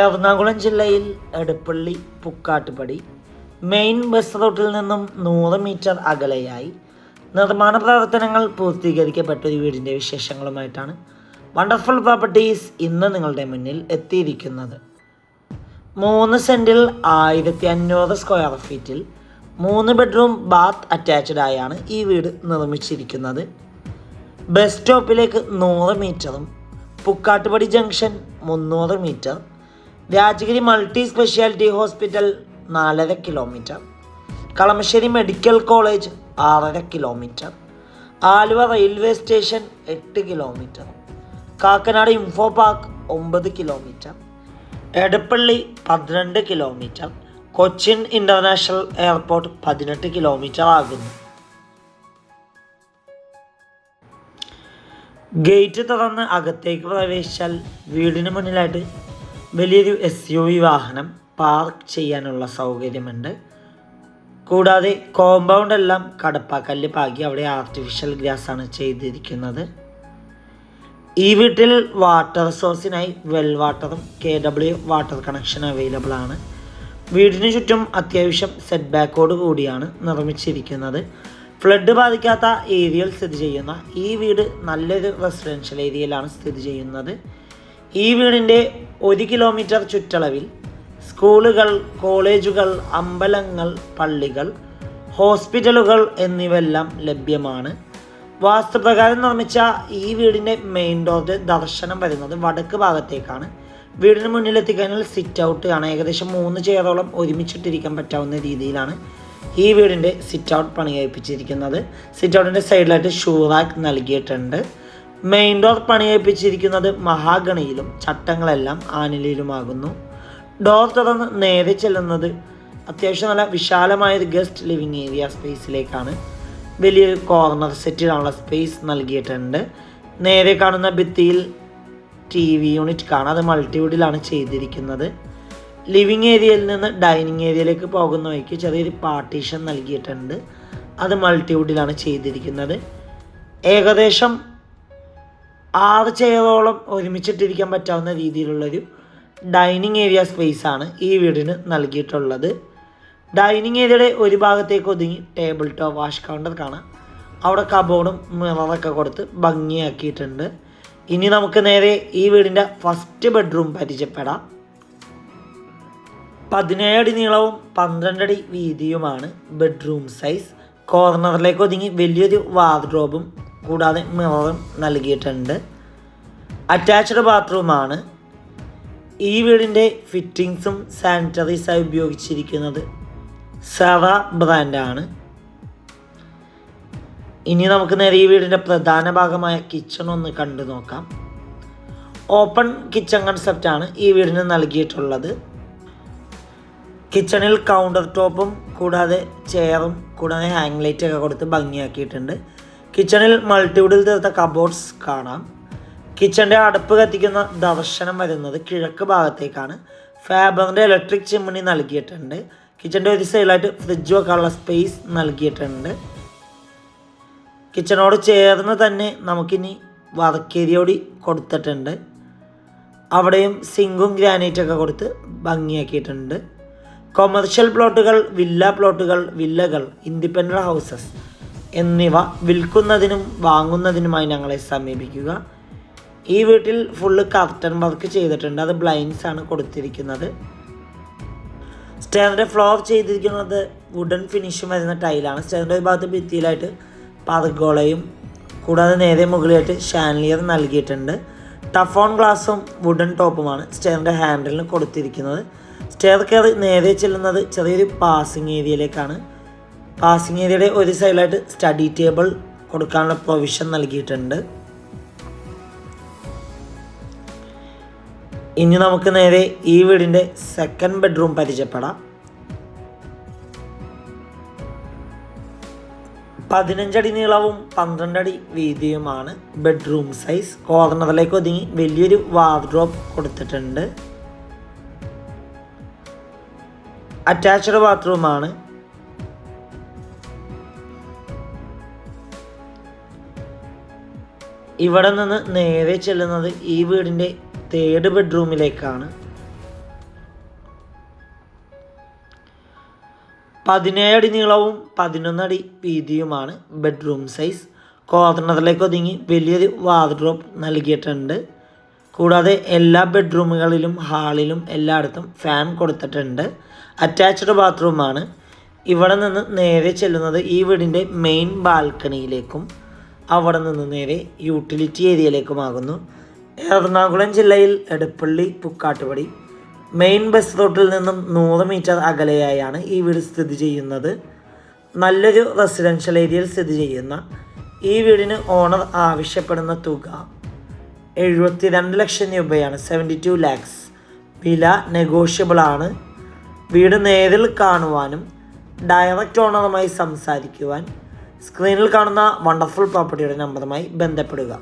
എറണാകുളം ജില്ലയിൽ Edappally Pukkattupadi main bus റൂട്ടിൽ നിന്നും നൂറ് മീറ്റർ അകലെയായി നിർമ്മാണ പ്രവർത്തനങ്ങൾ പൂർത്തീകരിക്കപ്പെട്ട ഒരു വീടിന്റെ വിശേഷങ്ങളുമായിട്ടാണ് വണ്ടർഫുൾ പ്രോപ്പർട്ടീസ് ഇന്ന് നിങ്ങളുടെ മുന്നിൽ എത്തിയിരിക്കുന്നത്. മൂന്ന് സെന്റിൽ ആയിരത്തി അഞ്ഞൂറ് സ്ക്വയർ ഫീറ്റിൽ മൂന്ന് ബെഡ്റൂം ബാത്ത് അറ്റാച്ച്ഡ് ആയാണ് ഈ വീട് നിർമ്മിച്ചിരിക്കുന്നത്. ബസ് സ്റ്റോപ്പിലേക്ക് നൂറ് മീറ്ററും പുക്കാട്ടുപടി ജംഗ്ഷൻ മുന്നൂറ് metre Rajagiri multi speciality hospital നാലര കിലോമീറ്റർ. കളമശ്ശേരി മെഡിക്കൽ കോളേജ് ആറര കിലോമീറ്റർ. ആലുവ റെയിൽവേ സ്റ്റേഷൻ എട്ട് കിലോമീറ്റർ. കാക്കനാട് ഇൻഫോ പാർക്ക് ഒമ്പത് കിലോമീറ്റർ. എടപ്പള്ളി പന്ത്രണ്ട് കിലോമീറ്റർ. കൊച്ചിൻ ഇന്റർനാഷണൽ എയർപോർട്ട് പതിനെട്ട് കിലോമീറ്റർ ആകുന്നു. ഗേറ്റ് തുറന്ന് അകത്തേക്ക് പ്രവേശിച്ചാൽ വീടിന് മുന്നിലായിട്ട് വലിയൊരു എസ് യു വി വാഹനം പാർക്ക് ചെയ്യാനുള്ള സൗകര്യമുണ്ട്. കൂടാതെ കോമ്പൗണ്ട് എല്ലാം കടപ്പാക്കല്ല് പാകി അവിടെ ആർട്ടിഫിഷ്യൽ ഗ്രാസ് ആണ് ചെയ്തിരിക്കുന്നത്. ഈ വീട്ടിൽ വാട്ടർ സോഴ്സിനായി വെൽ വാട്ടറും K W water connection available ആണ്. വീടിന് ചുറ്റും അത്യാവശ്യം സെറ്റ് ബാക്കോട് കൂടിയാണ് നിർമ്മിച്ചിരിക്കുന്നത്. ഫ്ലഡ് ബാധിക്കാത്ത ഏരിയയിൽ സ്ഥിതി ചെയ്യുന്ന ഈ വീട് നല്ലൊരു റെസിഡൻഷ്യൽ ഏരിയയിലാണ് സ്ഥിതി ചെയ്യുന്നത്. ഈ വീടിന്റെ ഒരു കിലോമീറ്റർ ചുറ്റളവിൽ സ്കൂളുകൾ കോളേജുകൾ അമ്പലങ്ങൾ പള്ളികൾ ഹോസ്പിറ്റലുകൾ എന്നിവയെല്ലാം ലഭ്യമാണ്. വാസ്തുപ്രകാരം നിർമ്മിച്ച ഈ വീടിന്റെ മെയിൻ ഡോറിന്റെ ദർശനം വരുന്നത് വടക്ക് ഭാഗത്തേക്കാണ്. വീടിന് മുന്നിലെത്തിക്കഴിഞ്ഞാൽ സിറ്റ് ഔട്ട് ആണ്. ഏകദേശം മൂന്ന് ചെയറോളം ഒരുമിച്ചിട്ടിരിക്കാൻ പറ്റാവുന്ന രീതിയിലാണ് ഈ വീടിന്റെ സിറ്റ് ഔട്ട് പണി കഴിപ്പിച്ചിരിക്കുന്നത് സിറ്റ് ഔട്ടിന്റെ സൈഡിലായിട്ട് ഷൂ റാക്ക് നൽകിയിട്ടുണ്ട്. മെയിൻ ഡോർ പണിയേപ്പിച്ചിരിക്കുന്നത് മഹാഗണയിലും ചട്ടങ്ങളെല്ലാം ആനിലയിലുമാകുന്നു. ഡോർ തുറന്ന് നേരെ ചെല്ലുന്നത് അത്യാവശ്യം നല്ല വിശാലമായൊരു ഗസ്റ്റ് ലിവിങ് ഏരിയ സ്പേസിലേക്കാണ് വലിയൊരു കോർണർ സെറ്റിനുള്ള സ്പേസ് നൽകിയിട്ടുണ്ട്. നേരെ കാണുന്ന ഭിത്തിയിൽ ടി വി യൂണിറ്റ് കാണാം. അത് മൾട്ടിവുഡിലാണ് ചെയ്തിരിക്കുന്നത്. ലിവിങ് ഏരിയയിൽ നിന്ന് ഡൈനിങ് ഏരിയയിലേക്ക് പോകുന്ന വഴിക്ക് ചെറിയൊരു പാർട്ടീഷൻ നൽകിയിട്ടുണ്ട്. അത് മൾട്ടിവുഡിലാണ് ചെയ്തിരിക്കുന്നത്. ഏകദേശം ആറ് ചെയറോളം ഒരുമിച്ചിട്ടിരിക്കാൻ പറ്റാവുന്ന രീതിയിലുള്ളൊരു ഡൈനിങ് ഏരിയ സ്പേസ് ആണ് ഈ വീടിന് നൽകിയിട്ടുള്ളത്. ഡൈനിങ് ഏരിയയുടെ ഒരു ഭാഗത്തേക്ക് ഒതുങ്ങി ടേബിൾ ടോപ്പ് വാഷ് കൗണ്ടർ കാണാം. അവിടെ കബോർഡും മിററൊക്കെ കൊടുത്ത് ഭംഗിയാക്കിയിട്ടുണ്ട്. ഇനി നമുക്ക് നേരെ ഈ വീടിന്റെ ഫസ്റ്റ് ബെഡ്റൂം പരിചയപ്പെടാം. പതിനേഴ് അടി നീളവും പന്ത്രണ്ട് അടി വീതിയുമാണ് ബെഡ്റൂം സൈസ് കോർണറിലേക്ക് ഒതുങ്ങി വലിയൊരു വാർഡ്രോബും കൂടാതെ മിററും നൽകിയിട്ടുണ്ട്. അറ്റാച്ച്ഡ് ബാത്റൂമാണ് ഈ വീടിന്റെ ഫിറ്റിങ്സും സാനിറ്ററീസായി ഉപയോഗിച്ചിരിക്കുന്നത് സെറ ബ്രാൻഡാണ് ഇനി നമുക്ക് നേരെ ഈ വീടിന്റെ പ്രധാന ഭാഗമായ കിച്ചൺ ഒന്ന് കണ്ടു നോക്കാം. ഓപ്പൺ കിച്ചൺ കൺസെപ്റ്റാണ് ഈ വീടിന് നൽകിയിട്ടുള്ളത്. കിച്ചണിൽ കൗണ്ടർ ടോപ്പും കൂടാതെ ചെയറും കൂടാതെ ഹാങ് ലൈറ്റൊക്കെ കൊടുത്ത് ഭംഗിയാക്കിയിട്ടുണ്ട്. കിച്ചണിൽ മൾട്ടിവുഡിൽ തീർത്ത കബോർഡ്സ് കാണാം. കിച്ചന്റെ അടുപ്പ് കത്തിക്കുന്ന ദർശനം വരുന്നത് കിഴക്ക് ഭാഗത്തേക്കാണ്. ഫാബറിന്റെ ഇലക്ട്രിക് ചിമ്മിണി നൽകിയിട്ടുണ്ട്. കിച്ചന്റെ ഒരു സൈഡിലായിട്ട് ഫ്രിഡ്ജ് വെക്കാനുള്ള സ്പേസ് നൽകിയിട്ടുണ്ട്. കിച്ചണോട് ചേർന്ന് തന്നെ നമുക്കിനി വർക്ക് ഏരിയോടി കൊടുത്തിട്ടുണ്ട്. അവിടെയും സിങ്കും ഗ്രാനൈറ്റൊക്കെ കൊടുത്ത് ഭംഗിയാക്കിയിട്ടുണ്ട്. കൊമേർഷ്യൽ പ്ലോട്ടുകൾ വില്ല പ്ലോട്ടുകൾ വില്ലകൾ ഇൻഡിപെൻഡന്റ് ഹൗസസ് എന്നിവ വിൽക്കുന്നതിനും വാങ്ങുന്നതിനുമായി ഞങ്ങളെ സമീപിക്കുക. ഈ വീട്ടിൽ ഫുള്ള് കർട്ടൻ വർക്ക് ചെയ്തിട്ടുണ്ട്. അത് ബ്ലൈൻസ് ആണ് കൊടുത്തിരിക്കുന്നത്. സ്റ്റെയറിന്റെ ഫ്ലോർ ചെയ്തിരിക്കുന്നത് വുഡൻ ഫിനിഷും വരുന്ന ടൈലാണ് സ്റ്റെയറിന്റെ ഒരു ഭാഗത്ത് ഭിത്തിയിലായിട്ട് പർഗോളയും കൂടാതെ നേരെ മുകളിലായിട്ട് ഷാൻലിയർ നൽകിയിട്ടുണ്ട്. ടഫോൺ ഗ്ലാസും വുഡൻ ടോപ്പുമാണ് സ്റ്റെയറിന്റെ ഹാൻഡിലിന് കൊടുത്തിരിക്കുന്നത്. സ്റ്റെയർ കയറി നേരെ ചെല്ലുന്നത് ചെറിയൊരു പാസിംഗ് ഏരിയയിലേക്കാണ് പാസിംഗ് ഏരിയയുടെ ഒരു സൈഡിലായിട്ട് സ്റ്റഡി ടേബിൾ കൊടുക്കാനുള്ള പ്രൊവിഷൻ നൽകിയിട്ടുണ്ട്. ഇനി നമുക്ക് നേരെ ഈ വീടിന്റെ സെക്കൻഡ് ബെഡ്റൂം പരിചയപ്പെടാം. പതിനഞ്ചടി നീളവും പന്ത്രണ്ടടി വീതിയുമാണ് ബെഡ്റൂം സൈസ് കോർണറിലേക്ക് ഒതുങ്ങി വലിയൊരു വാർഡ്രോബ് കൊടുത്തിട്ടുണ്ട്. അറ്റാച്ച്ഡ് ബാത്റൂമാണ് ഇവിടെ നിന്ന് നേരെ ചെല്ലുന്നത് ഈ വീടിന്റെ തേർഡ് ബെഡ്റൂമിലേക്കാണ് പതിനേഴടി നീളവും പതിനൊന്നടി വീതിയുമാണ് ബെഡ്റൂം സൈസ് കോർണറിലേക്ക് ഒതുങ്ങി വലിയൊരു വാർഡ്രോപ്പ് നൽകിയിട്ടുണ്ട്. കൂടാതെ എല്ലാ ബെഡ്റൂമുകളിലും ഹാളിലും എല്ലായിടത്തും ഫാൻ കൊടുത്തിട്ടുണ്ട്. അറ്റാച്ച്ഡ് ബാത്റൂമാണ് ഇവിടെ നിന്ന് നേരെ ചെല്ലുന്നത് ഈ വീടിന്റെ മെയിൻ ബാൽക്കണിയിലേക്കും അവിടെ നിന്ന് നേരെ യൂട്ടിലിറ്റി ഏരിയയിലേക്കുമാകുന്നു എറണാകുളം ജില്ലയിൽ എടപ്പള്ളി പുക്കാട്ടുപടി മെയിൻ ബസ് റൂട്ടിൽ നിന്നും നൂറ് മീറ്റർ അകലെയായാണ് ഈ വീട് സ്ഥിതി ചെയ്യുന്നത്. നല്ലൊരു റെസിഡൻഷ്യൽ ഏരിയയിൽ സ്ഥിതി ചെയ്യുന്ന ഈ വീടിന് ഓണർ ആവശ്യപ്പെടുന്ന തുക എഴുപത്തിരണ്ട് ലക്ഷം രൂപയാണ് സെവന്റി ടു ലാക്സ് വില നെഗോഷ്യബിൾ ആണ്. വീട് നേരിൽ കാണുവാനും ഡയറക്റ്റ് ഓണറുമായി സംസാരിക്കുവാൻ സ്ക്രീനിൽ കാണുന്ന വണ്ടർഫുൾ പ്രോപ്പർട്ടിയുടെ നമ്പറുമായി ബന്ധപ്പെടുക.